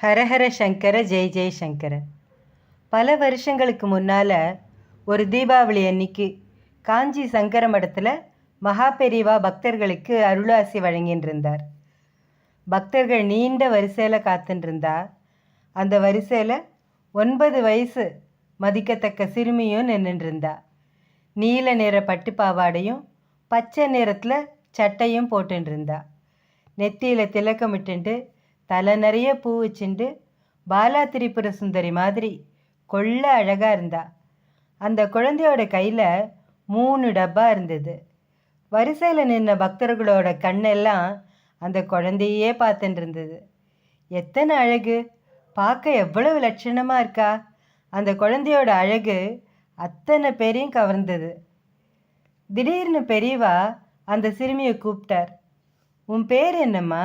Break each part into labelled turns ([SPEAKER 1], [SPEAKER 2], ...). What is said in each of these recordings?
[SPEAKER 1] ஹரஹர சங்கர ஜெய் ஜெய் சங்கர. பல வருஷங்களுக்கு முன்னால் ஒரு தீபாவளி அன்னைக்கு காஞ்சி சங்கர மடத்தில் மகா பெரிவா பக்தர்களுக்கு அருளாசி வழங்கின்னு இருந்தார் பக்தர்கள் நீண்ட வரிசையில் காத்துட்டுருந்தா அந்த வரிசையில் ஒன்பது வயசு மதிக்கத்தக்க சிறுமியும் நின்றுருந்தா நீல நிற பட்டு பாவாடையும் பச்சை நிறத்தில் சட்டையும் போட்டுருந்தா நெத்தியில் திலக்கமிட்டுண்டு தலை நிறைய பூ வச்சுண்டு பாலா திரிபுர சுந்தரி மாதிரி கொள்ள அழகாக இருந்தா. அந்த குழந்தையோட கையில் மூணு டப்பா இருந்தது. வரிசையில் நின்ன பக்தர்களோட கண்ணெல்லாம் அந்த குழந்தையே பார்த்துட்டு இருந்தது. எத்தனை அழகு! பார்க்க எவ்வளவு லட்சணமாக இருக்கா! அந்த குழந்தையோட அழகு அத்தனை பேரையும் கவர்ந்தது. திடீர்னு பெரியவா அந்த சிறுமியை கூப்பிட்டார். உன் பேர் என்னம்மா?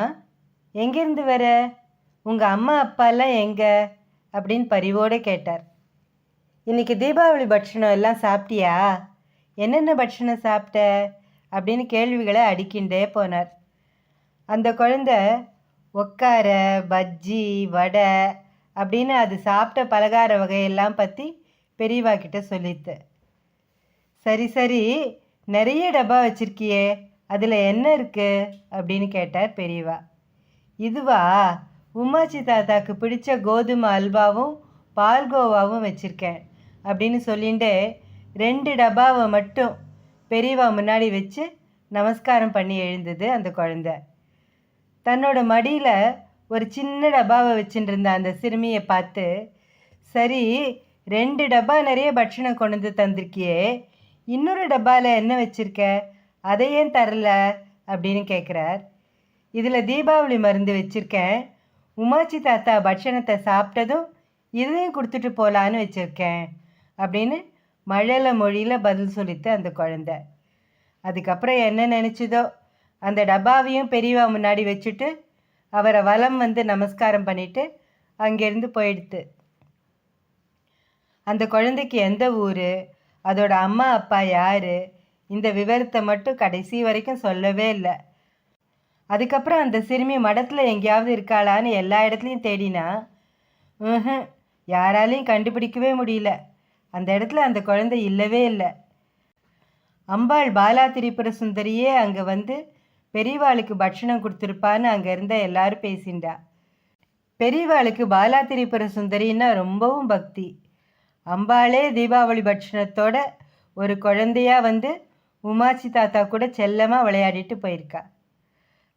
[SPEAKER 1] எங்கேருந்து வர? உங்கள் அம்மா அப்பாலாம் எங்கே? அப்படின்னு பரிவோடு கேட்டார். இன்றைக்கி தீபாவளி பட்சணம் எல்லாம் சாப்பிட்டியா? என்னென்ன பட்சணம் சாப்பிட்ட? அப்படின்னு கேள்விகளை அடிக்கின்றே போனார். அந்த குழந்தை ஒக்கார பஜ்ஜி வடை அப்படின்னு அது சாப்பிட்ட பலகார வகையெல்லாம் பற்றி பெரியவா கிட்ட சொல்லித்து. சரி சரி நிறைய டப்பா வச்சிருக்கியே அதில் என்ன இருக்குது அப்படின்னு கேட்டார் பெரியவா. இதுவா? உமாச்சி தாத்தாக்கு பிடிச்ச கோதுமை அல்வாவும் பால்கோவாவும் வச்சுருக்கேன். அப்படின்னு சொல்லிட்டு ரெண்டு டப்பாவை மட்டும் பெரியவா முன்னாடி வச்சு நமஸ்காரம் பண்ணி எழுந்தது அந்த குழந்த. தன்னோட மடியில் ஒரு சின்ன டப்பாவை வச்சுட்டு இருந்த அந்த சிறுமியை பார்த்து சரி ரெண்டு டப்பா நிறைய பட்சணம் கொண்டு வந்து தந்திருக்கியே இன்னொரு டப்பாவில் என்ன வச்சுருக்க? அதை ஏன் தரல? அப்படின்னு கேட்குறார் இதில் தீபாவளி மருந்து வச்சுருக்கேன். உமாச்சி தாத்தா பட்சணத்தை சாப்பிட்டதும் இதையும் கொடுத்துட்டு போகலான்னு வச்சுருக்கேன். அப்படின்னு மழல மொழியில் பதில் சொல்லித்து அந்த குழந்தை. அதுக்கப்புறம் என்ன நினச்சதோ அந்த டப்பாவையும் பெரியவா முன்னாடி வச்சுட்டு அவரை வலம் வந்து நமஸ்காரம் பண்ணிட்டு அங்கேருந்து போயிடுத்து. அந்த குழந்தைக்கு எந்த ஊர் அதோட அம்மா அப்பா யார் இந்த விவரத்தை மட்டும் கடைசி வரைக்கும் சொல்லவே இல்லை. அதுக்கப்புறம் அந்த சிறுமி மடத்தில் எங்கேயாவது இருக்காளான்னு எல்லா இடத்துலையும் தேடினா ம்ஹும் யாராலையும் கண்டுபிடிக்கவே முடியல. அந்த இடத்துல அந்த குழந்தை இல்லவே இல்லை. அம்பாள் பாலா திரிபுர சுந்தரியே அங்கே வந்து பெரியவாளுக்கு பட்சணம் கொடுத்துருப்பான்னு அங்கே இருந்த எல்லாரும் பேசிண்டா. பெரியவாளுக்கு பாலா திரிபுர சுந்தரின்னா ரொம்பவும் பக்தி. அம்பாளே தீபாவளி பட்சணத்தோட ஒரு குழந்தையா வந்து உமாச்சி தாத்தா கூட செல்லமாக விளையாடிட்டு போயிருக்கா.